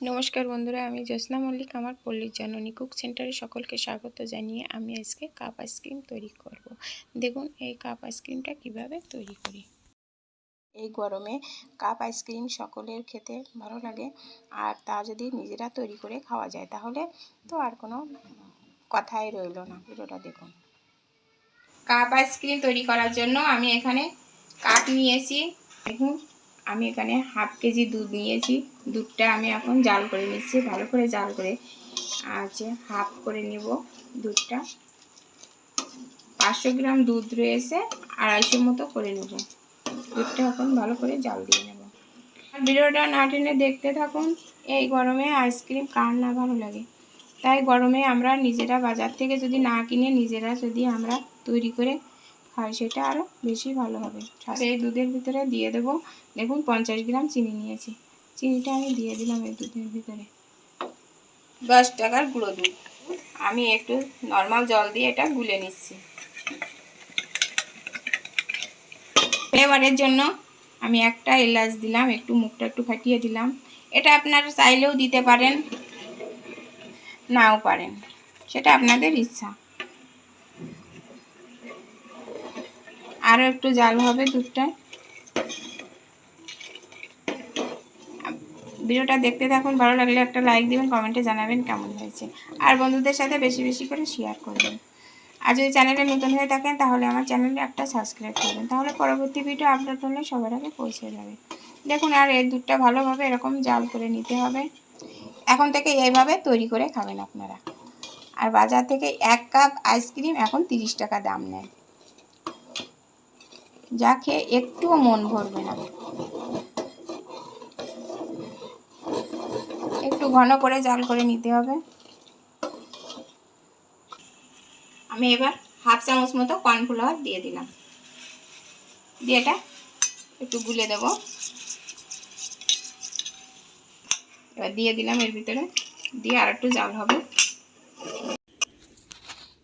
নমস্কার বন্ধুরা, আমি জ্যোৎস্না মল্লিক, আমার পল্লীর জননী কুক সেন্টারে সকলকে স্বাগত জানিয়ে আমি আজকে কাপ আইসক্রিম তৈরি করব। দেখুন এই কাপ আইসক্রিমটা কীভাবে তৈরি করি। এই গরমে কাপ আইসক্রিম সকলের খেতে ভালো লাগে, আর তা যদি নিজেরা তৈরি করে খাওয়া যায় তাহলে তো আর কোনো কথাই রইল না। ভিডিওটা দেখুন। কাপ আইসক্রিম তৈরি করার জন্য আমি এখানে কাপ নিয়েছি। দেখুন আমি এখানে হাফ কেজি দুধ নিয়েছি। দুধটা আমি এখন জাল করে নিচ্ছি, ভালো করে জাল করে। আছে হাফ করে নেব দুধটা। পাঁচশো গ্রাম দুধ রয়েছে, আড়াইশো মতো করে নেব। দুধটা এখন ভালো করে জাল দিয়ে নেব। আর ভিডিওটা না টেনে দেখতে থাকুন, এই গরমে আইসক্রিম কার না ভালো লাগে? তাই গরমে আমরা নিজেরা বাজার থেকে যদি না কিনে নিজেরা যদি আমরা তৈরি করে খাই সেটা আরও বেশি ভালো হবে। এই দুধের ভিতরে দিয়ে দেব, দেখুন পঞ্চাশ গ্রাম চিনি নিয়েছি। চিনিটা আমি দিয়ে দিলাম এই দুধের ভিতরে। দশ টাকার গুঁড়ো দুধ। আমি একটু নর্মাল জল দিয়ে এটা গুলে নিচ্ছি। ফ্লেভারের জন্য আমি একটা এলাচ দিলাম, একটু মুখটা একটু ফাটিয়ে দিলাম। এটা আপনারা চাইলেও দিতে পারেন, নাও পারেন। সেটা আপনাদের ইচ্ছা। আরও একটু জাল হবে দুধটায় ভিডিওটা দেখতে থাকুন, ভালো লাগলে একটা লাইক দিবেন কমেন্টে জানাবেন কেমন হয়েছে। আর বন্ধুদের সাথে বেশি বেশি করে শেয়ার করবেন। আর যদি চ্যানেলে নতুন হয়ে থাকেন, তাহলে আমার চ্যানেলে একটা সাবস্ক্রাইব করবেন। তাহলে পরবর্তী ভিডিও আপলোড হলে সবার আগে পৌঁছে যাবে। দেখুন, আর এই দুধটা ভালোভাবে এরকম জাল করে নিতে হবে। এখন থেকে এইভাবে তৈরি করে খাবেন আপনারা। আর বাজার থেকে এক কাপ আইসক্রিম এখন তিরিশ টাকা দাম নেয়। যা খেয়ে একটুও মন ভরবে না। একটু ঘন করে জাল করে নিতে হবে। আমি এবার হাফ চামচ মতো কর্নফ্লাওয়ার দিয়ে দিলাম। দিয়ে এটা একটু গুলে দেব। এবার দিয়ে দিলাম এর ভিতরে। দিয়ে আর একটু জাল হবে।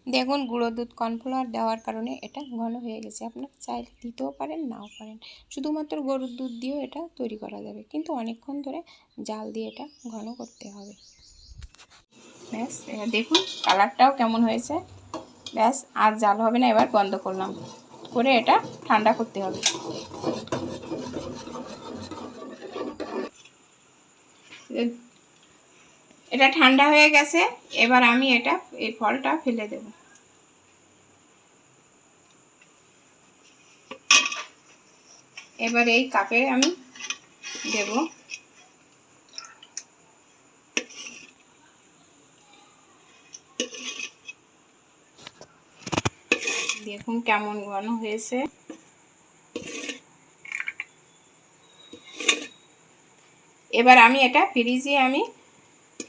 দেখুন, গুঁড়ো দুধ কর্নফ্লাওয়ার দেওয়ার কারণে এটা ঘন হয়ে গেছে। আপনারা চাইলে দিতেও পারেন, নাও পারেন। শুধুমাত্র গরুর দুধ দিয়েও এটা তৈরি করা যাবে। কিন্তু অনেকক্ষণ ধরে জাল দিয়ে এটা ঘন করতে হবে। ব্যাস দেখুন, কালারটাও কেমন হয়েছে। ব্যাস, আর জাল হবে না, এবার বন্ধ করলাম। করে এটা ঠান্ডা করতে হবে। এটা ঠান্ডা হয়ে গেছে, এবার আমি এটা, এই ফলটা ফেলে দেব। এবার এই কাপে আমি দেব। দেখুন কেমন ঘন হয়েছে। এবার আমি এটা ফ্রিজে আমি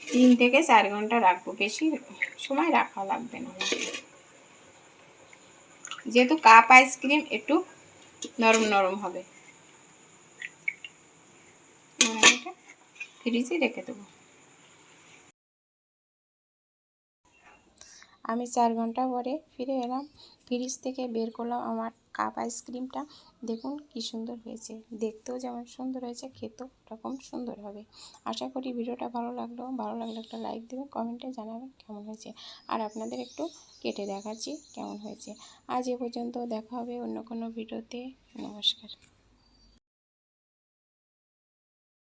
তিন থেকে চার ঘণ্টা রাখব, বেশি সময় রাখা লাগবে না। যেহেতু কাপ আইসক্রিম একটু নরম নরম হবে। ফ্রিজে রেখে দেবো। আমি চার ঘণ্টা পরে ফিরে এলাম। ফ্রিজ থেকে বের করলাম আমার কাপ আইসক্রিমটা। দেখুন কি সুন্দর হয়েছে। দেখতেও যেমন সুন্দর হয়েছে, খেতেও ওরকম সুন্দর হবে। আশা করি ভিডিওটা ভালো লাগল। ভালো লাগলে একটা লাইক দেবেন, কমেন্টে জানাবেন কেমন হয়েছে। আর আপনাদের একটু কেটে দেখাচ্ছি কেমন হয়েছে। আজ এ পর্যন্ত দেখা হবে অন্য কোনো ভিডিওতে। নমস্কার।